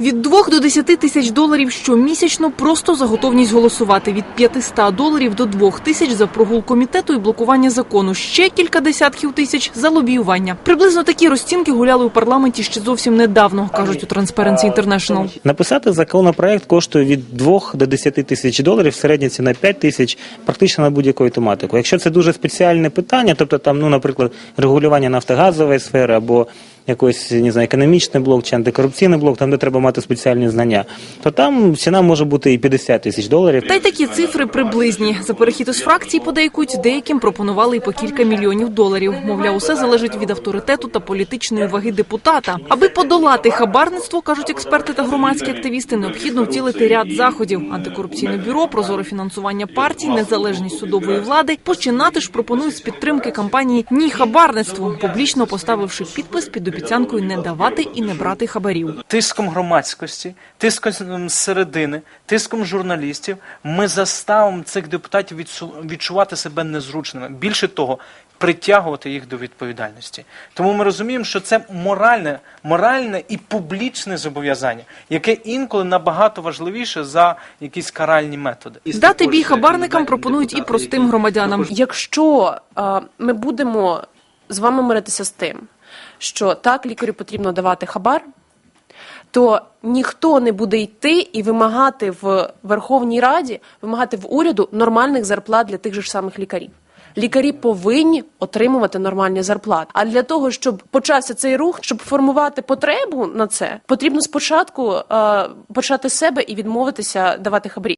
Від 2 до 10 тисяч доларів щомісячно просто за готовність голосувати. Від 500 доларів до 2 тисяч за прогул комітету і блокування закону. Ще кілька десятків тисяч за лобіювання. Приблизно такі розцінки гуляли у парламенті ще зовсім недавно, кажуть у Transparency International. Написати законопроект коштує від 2 до 10 тисяч доларів, середня ціна 5 тисяч, практично на будь-яку тематику. Якщо це дуже спеціальне питання, тобто там, ну, наприклад, регулювання нафтогазової сфери або якийсь не знаю, економічний блок чи антикорупційний блок, там де треба мати спеціальні знання, то там ціна може бути і 50 тисяч доларів. Та й такі цифри приблизні. За перехід із фракції подейкують, деяким пропонували і по кілька мільйонів доларів. Мовляв, усе залежить від авторитету та політичної ваги депутата. Аби подолати хабарництво, кажуть експерти та громадські активісти, необхідно втілити ряд заходів. Антикорупційне бюро, прозоре фінансування партій, незалежність судової влади. Починати ж пропонують з підтримки кампанії Ні хабарництву, публічно поставивши підпис під обіцянкою не давати і не брати хабарів. тиском громадськості, тиском середини, тиском журналістів ми заставимо цих депутатів відчувати себе незручними. Більше того, притягувати їх до відповідальності. Тому ми розуміємо, що це моральне, моральне і публічне зобов'язання, яке інколи набагато важливіше за якісь каральні методи. Дати бій хабарникам пропонують і простим громадянам. Якщо е, ми будемо з вами миритися з тим, що так лікарю потрібно давати хабар, то ніхто не буде йти і вимагати в Верховній Раді, вимагати в уряду нормальних зарплат для тих же ж самих лікарів. Лікарі повинні отримувати нормальні зарплати. А для того, щоб почався цей рух, щоб формувати потребу на це, потрібно спочатку е, почати себе і відмовитися давати хабарі.